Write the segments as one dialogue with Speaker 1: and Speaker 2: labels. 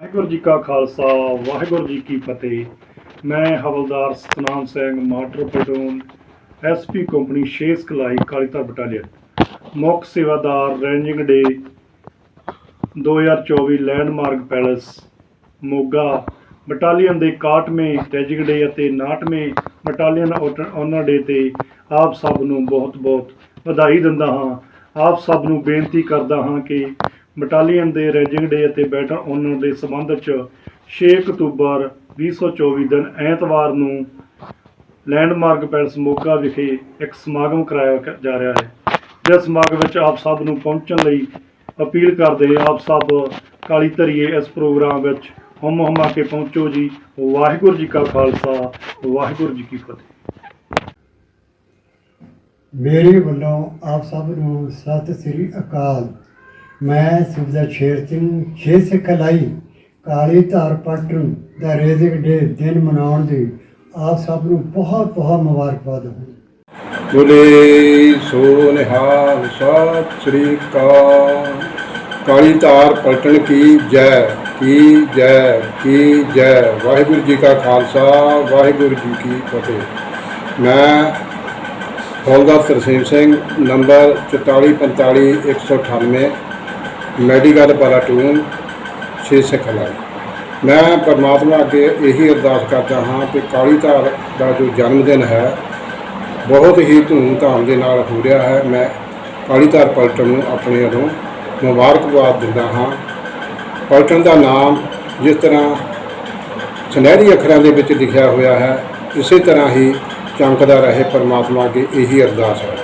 Speaker 1: ਵਾਹਿਗੁਰੂ ਜੀ ਕਾ ਖਾਲਸਾ, ਵਾਹਿਗੁਰੂ ਜੀ ਕੀ ਫਤਿਹ। ਮੈਂ havildar Satnam Singh master platoon SP company ਸ਼ੇਸ ਕਲਾਈ ਕਾਲੀਤਾ ਬਟਾਲੀਅਨ। ਮੁੱਖ ਸੇਵਾਦਾਰ raising day 2024 landmark palace, Moga. Battalion ਦੇ 61ਵੇਂ ਰੇਂਜਿੰਗ ਡੇ ਅਤੇ 69ਵੇਂ ਬਟਾਲੀਅਨ ਆਨਰ ਡੇ ਤੇ ਆਪ ਸਭ ਨੂੰ ਬਹੁਤ-ਬਹੁਤ ਵਧਾਈ ਦਿੰਦਾ ਹਾਂ। ਆਪ ਸਭ ਨੂੰ ਬੇਨਤੀ ਕਰਦਾ ਹਾਂ ਕਿ ਬਟਾਲੀਅਨ ਦੇ ਰੇਂਜਿੰਗ ਡੇ ਅਤੇ ਬੈਟਲ ਓਨਰ ਦੇ ਸੰਬੰਧ 'ਚ 6 ਅਕਤੂਬਰ 2024 ਦਿਨ ਐਤਵਾਰ ਨੂੰ ਲੈਂਡਮਾਰਕ ਪੈਲਸ ਮੋਗਾ ਵਿਖੇ ਇੱਕ ਸਮਾਗਮ ਕਰਾਇਆ ਜਾ ਰਿਹਾ ਹੈ। ਜਿਸ ਸਮਾਗਮ ਵਿੱਚ ਆਪ ਸਭ ਨੂੰ ਪਹੁੰਚਣ ਲਈ ਅਪੀਲ ਕਰਦੇ ਆਪ ਸਭ ਕਾਲੀ ਧਰੀਏ, ਇਸ ਪ੍ਰੋਗਰਾਮ ਵਿੱਚ ਹਮ ਹਮਾ ਕੇ ਪਹੁੰਚੋ ਜੀ। ਵਾਹਿਗੁਰੂ ਜੀ ਕਾ ਖਾਲਸਾ, ਵਾਹਿਗੁਰੂ ਜੀ ਕੀ ਫਤਿਹ।
Speaker 2: ਮੇਰੇ ਵੱਲੋਂ ਆਪ ਸਭ ਨੂੰ ਸਤਿ ਸ੍ਰੀ ਅਕਾਲ। ਮੈਂ ਸੁਬਦਾ ਸ਼ੇਰ ਸਿੰਘ ਛੇ ਸਿੱਖ ਲਾਈ। ਕਾਲੀ ਧਾਰ ਪਟਨ ਦਾ ਰੇਜ਼ਿਕ ਡੇ ਦਿਨ ਮਨਾਉਣ ਦੀ ਆਪ ਸਭ ਨੂੰ ਬਹੁਤ ਬਹੁਤ ਮੁਬਾਰਕਬਾਦ ਹੋਵੇ
Speaker 3: ਬੋਲੇ ਸੋ ਨਿਹਾਲ ਸਤਿ ਸ੍ਰੀ ਅਕਾਲ। ਕਾਲੀ ਧਾਰ ਪਲਟਣ ਕੀ ਜੈ ਕੀ ਜੈ ਕੀ ਜੈ? ਵਾਹਿਗੁਰੂ ਜੀ ਕਾ ਖਾਲਸਾ, ਵਾਹਿਗੁਰੂ ਜੀ ਕੀ ਫਤਿਹ। ਮੈਂ havildar Tarsem Singh, number 4445 198 medical platoon ਛੇ ਸਿੱਖ ਲਾਈ ਮੈਂ ਪਰਮਾਤਮਾ ਅੱਗੇ ਇਹੀ ਅਰਦਾਸ ਕਰਦਾ ਹਾਂ ਕਿ ਕਾਲੀ ਧਾਰ ਦਾ ਜੋ ਜਨਮ ਦਿਨ ਹੈ, ਬਹੁਤ ਹੀ ਧੂਮ-ਧਾਮ ਦੇ ਨਾਲ ਹੋ ਰਿਹਾ ਹੈ। ਮੈਂ ਕਾਲੀ ਧਾਰ ਪਲਟਨ ਨੂੰ ਆਪਣੇ ਵੱਲੋਂ ਮੁਬਾਰਕਬਾਦ ਦਿੰਦਾ ਹਾਂ। ਪਲਟਨ ਦਾ ਨਾਮ ਜਿਸ ਤਰ੍ਹਾਂ ਸੁਨਹਿਰੀ ਅੱਖਰਾਂ ਦੇ ਵਿੱਚ ਲਿਖਿਆ ਹੋਇਆ ਹੈ, ਇਸੇ ਤਰ੍ਹਾਂ ਹੀ ਚਮਕਦਾ ਰਹੇ ਪਰਮਾਤਮਾ ਅੱਗੇ ਇਹੀ ਅਰਦਾਸ ਹੈ।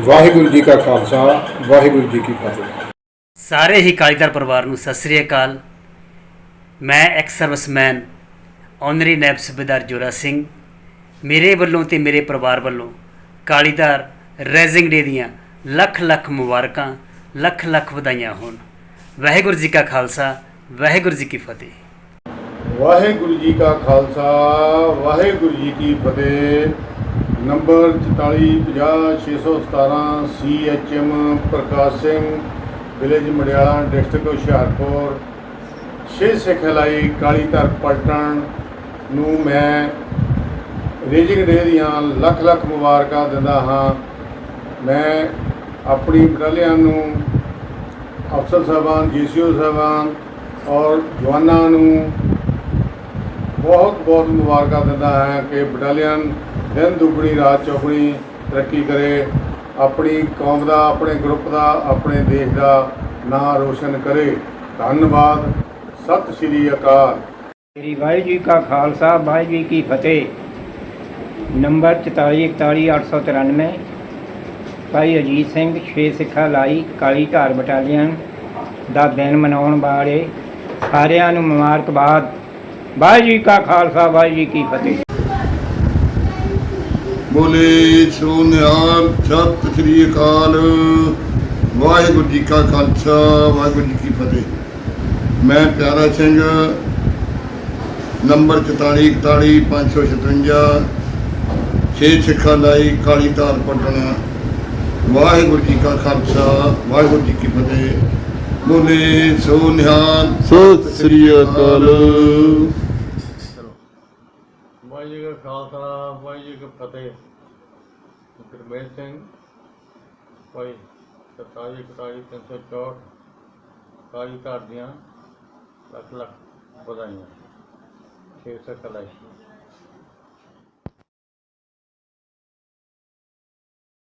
Speaker 3: ਵਾਹਿਗੁਰੂ ਜੀ ਕਾ ਖਾਲਸਾ, ਵਾਹਿਗੁਰੂ ਜੀ ਕੀ ਫਤਿਹ।
Speaker 4: ਸਾਰੇ ਹੀ ਕਾਲੀਦਾਰ ਪਰਿਵਾਰ ਨੂੰ ਸਤਿ ਸ੍ਰੀ ਅਕਾਲ। ਮੈਂ ਐਕਸ ਸਰਵਿਸਮੈਨ ਆਨਰੀ ਨੈਬ ਸੂਬੇਦਾਰ ਜੋਰਾ ਸਿੰਘ। ਮੇਰੇ ਵੱਲੋਂ ਤੇ ਮੇਰੇ ਪਰਿਵਾਰ ਵੱਲੋਂ ਕਾਲੀਦਾਰ ਰੈਜ਼ਿੰਗ ਡੇ ਦੀਆਂ ਲੱਖ ਲੱਖ ਮੁਬਾਰਕਾਂ, ਲੱਖ ਲੱਖ ਵਧਾਈਆਂ ਹੋਣ। ਵਾਹਿਗੁਰੂ ਜੀ ਕਾ ਖਾਲਸਾ, ਵਾਹਿਗੁਰੂ ਜੀ ਕੀ ਫਤਿਹ।
Speaker 5: ਵਾਹਿਗੁਰੂ ਜੀ ਕਾ ਖਾਲਸਾ, ਵਾਹਿਗੁਰੂ ਜੀ ਕੀ ਫਤਿਹ। Number 4450617 CHM Prakash Singh village Mariala, district Hoshiarpur ਛੇ ਸਿੱਖ ਲਾਈ ਕਾਲੀ ਧਰ ਪਲਟਣ ਨੂੰ ਮੈਂ ਰੇਜਿੰਗ ਡੇ ਦੀਆਂ ਲੱਖ ਲੱਖ ਮੁਬਾਰਕਾਂ ਦਿੰਦਾ ਹਾਂ। ਮੈਂ ਆਪਣੀ ਬਟਾਲੀਅਨ ਨੂੰ, ਅਫਸਰ ਸਾਹਿਬਾਨ, ਜੀਸੀਓ ਸਾਹਿਬਾਨ ਔਰ ਜਵਾਨਾਂ ਨੂੰ ਬਹੁਤ ਬਹੁਤ ਮੁਬਾਰਕਾਂ ਦਿੰਦਾ ਹਾਂ ਕਿ ਬਟਾਲੀਅਨ ਦਿਨ ਦੁਗਣੀ, ਰਾਤ ਚੌਗਣੀ ਤਰੱਕੀ ਕਰੇ। ਆਪਣੀ ਕੌਮ ਦਾ, ਆਪਣੇ ਗਰੁੱਪ ਦਾ, ਆਪਣੇ ਦੇਸ਼ ਦਾ ਨਾਂ ਰੋਸ਼ਨ ਕਰੇ। ਧੰਨਵਾਦ। ਸਤਿ ਸ਼੍ਰੀ ਅਕਾਲ।
Speaker 6: ਸ੍ਰੀ ਵਾਹਿਗੁਰੂ ਜੀ ਕਾ ਖਾਲਸਾ, ਵਾਹਿਗੁਰੂ ਜੀ ਕੀ ਫਤਿਹ। ਨੰਬਰ 4441 ਭਾਈ ਅਜੀਤ ਸਿੰਘ, ਛੇ ਸਿੱਖਾ ਲਾਈ ਕਾਲੀ ਧਾਰ ਬਟਾਲੀਅਨ ਦਾ ਦਿਨ ਮਨਾਉਣ ਵਾਲੇ ਸਾਰਿਆਂ ਨੂੰ ਮੁਬਾਰਕਬਾਦ। ਵਾਹਿਗੁਰੂ ਜੀ ਕਾ ਖਾਲਸਾ, ਵਾਹਿਗੁਰੂ ਜੀ ਕੀ ਫਤਿਹ।
Speaker 7: ਬੋਲੇ ਸੋ ਨਿਹਾਲ ਸਤਿ ਸ੍ਰੀ ਅਕਾਲ। ਵਾਹਿਗੁਰੂ ਜੀ ਕਾ ਖਾਲਸਾ, ਵਾਹਿਗੁਰੂ ਜੀ ਕੀ ਫਤਿਹ। ਮੈਂ ਪਿਆਰਾ ਸਿੰਘ, ਨੰਬਰ 4441 556 ਛੇ ਸਿੱਖਾਂ ਲਈ ਕਾਲੀ ਧਾਰ ਪਟਣਾ। ਵਾਹਿਗੁਰੂ ਜੀ ਕਾ ਖਾਲਸਾ, ਵਾਹਿਗੁਰੂ ਜੀ ਕੀ ਫਤਿਹ। ਬੋਲੇ ਸੋ ਨਿਹਾਲ ਸਤਿ ਸ੍ਰੀ ਅਕਾਲ।
Speaker 8: ਖਾਲਸਾ ਵਾਹਿਗੁਰੂ ਜੀ ਕੀ ਫਤਿਹ। ਗੁਰਮੇਲ ਸਿੰਘ, ਭਾਈ 27 ਇਕਤਾਲੀ 364 ਕਾਲੀ ਘਰ ਦੀਆਂ ਲੱਖ ਲੱਖ ਵਧਾਈਆਂ। ਛੇ ਸੌ ਕਲਾਈ